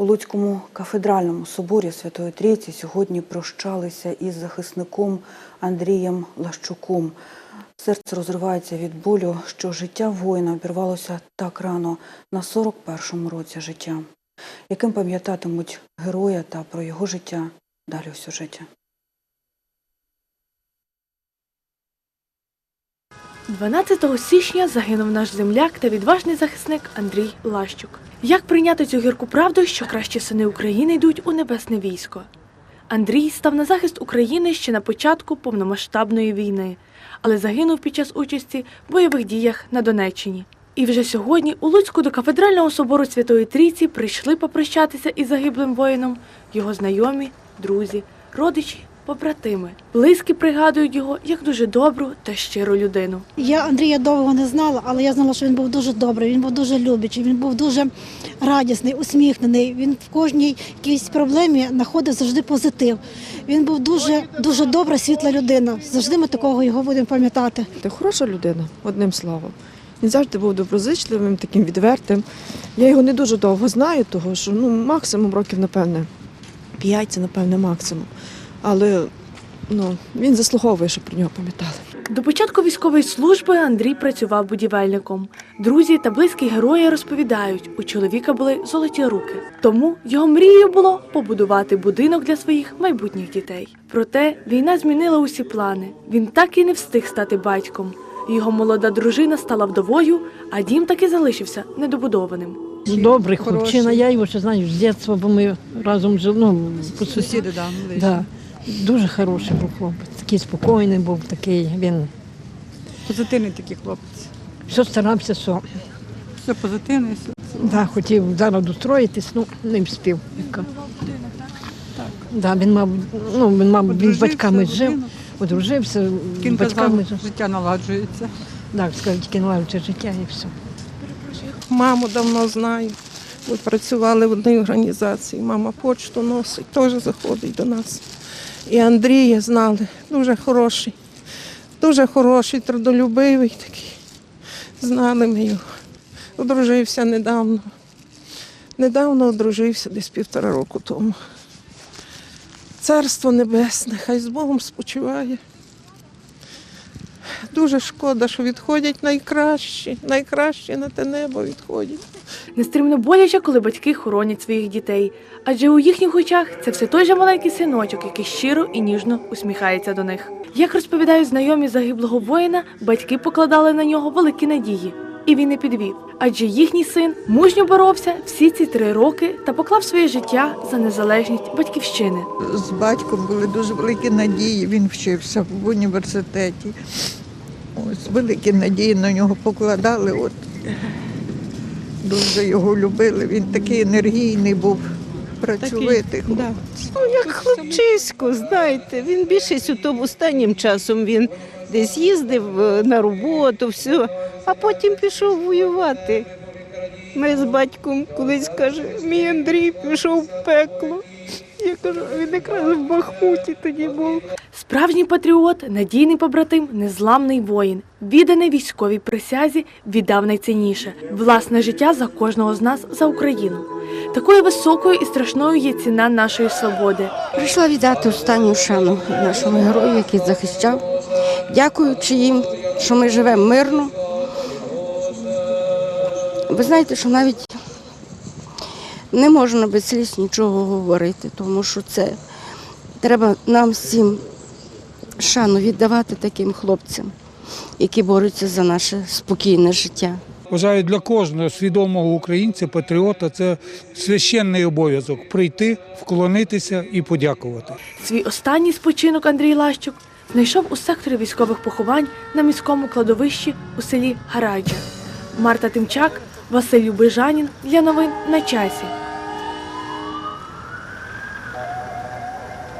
У Луцькому кафедральному соборі Святої Трійці сьогодні прощалися із захисником Андрієм Лащуком. Серце розривається від болю, що життя воїна обірвалося так рано на 41-му році життя. Яким пам'ятатимуть героя та про його життя далі у сюжеті. 12 січня загинув наш земляк та відважний захисник Андрій Лащук. Як прийняти цю гірку правду, що кращі сини України йдуть у небесне військо? Андрій став на захист України ще на початку повномасштабної війни, але загинув під час участі в бойових діях на Донеччині. І вже сьогодні у Луцьку до кафедрального собору Святої Трійці прийшли попрощатися із загиблим воїном його знайомі, друзі, родичі, побратими. Близькі пригадують його як дуже добру та щиру людину. Я Андрія довго не знала, але я знала, що він був дуже добрий, він був дуже любячий, він був дуже радісний, усміхнений. Він в кожній якійсь проблемі знаходив завжди позитив. Він був дуже дуже добра, світла людина. Завжди ми такого його будемо пам'ятати. Ти хороша людина, одним словом. Він завжди був доброзичливим, таким відвертим. Я його не дуже довго знаю, того що ну, максимум років, напевне, п'ять це, напевне, максимум. Але ну, він заслуговує, щоб про нього пам'ятали. До початку військової служби Андрій працював будівельником. Друзі та близькі герої розповідають, у чоловіка були золоті руки. Тому його мрією було побудувати будинок для своїх майбутніх дітей. Проте війна змінила усі плани. Він так і не встиг стати батьком. Його молода дружина стала вдовою, а дім таки залишився недобудованим. Добрий хлопчина, я його ще знаю з дитинства, бо ми разом жили. Ну, по. Сусіди, да. Да. Дуже хороший був хлопець, такий спокійний був, такий. Він Позитивний такий хлопець. все старався, все. Все позитивне, все. Да, хотів зараз устроїтись, ну не встиг. яка. Да, він мав, ну, він, мав, він з Одружився, батьками жив, будинок. одружився, з батьками казав, жив. життя наладжується. Так, сказав, тільки наладиться життя і все. Маму давно знаю. Працювали в одній організації. Мама почту носить, теж заходить до нас. І Андрія знали, дуже хороший, дуже хороший, трудолюбивий такий. Знали ми його. Одружився недавно. Недавно одружився, десь півтора року тому. Царство Небесне, хай з Богом спочиває. Дуже шкода, що відходять найкращі, найкращі на те небо відходять. Нестримно боляче, коли батьки хоронять своїх дітей, адже у їхніх очах це все той же маленький синочок, який щиро і ніжно усміхається до них. Як розповідають знайомі загиблого воїна, батьки покладали на нього великі надії, і він не підвів. Адже їхній син мужньо боровся всі ці три роки та поклав своє життя за незалежність батьківщини. з батьком були дуже великі надії. Він вчився в університеті. Ось великі надії на нього покладали. От дуже його любили. Він такий енергійний був, працьовитий. да. Ну, як хлопчисько, знаєте, він більшість у тому останнім часом він десь їздив е, на роботу, все, а потім пішов воювати. Ми з батьком колись каже, мій Андрій пішов в пекло. Я кажу, він якраз в Бахмуті тоді був. Справжній патріот, надійний побратим, незламний воїн, відданий військовій присязі, віддав найцінніше власне життя за кожного з нас за Україну. Такою високою і страшною є ціна нашої свободи. Прийшла віддати останню шану нашому герою, який захищав, дякуючи їм, що ми живемо мирно. Ви знаєте, що навіть не можна без сліз нічого говорити, тому що це треба нам всім шану віддавати таким хлопцям, які борються за наше спокійне життя. Вважаю, для кожного свідомого українця, патріота це священний обов'язок прийти, вклонитися і подякувати. Свій останній спочинок Андрій Лащук знайшов у секторі військових поховань на міському кладовищі у селі Гараджа. Марта Тимчак, Василь Бижанін для новин на часі.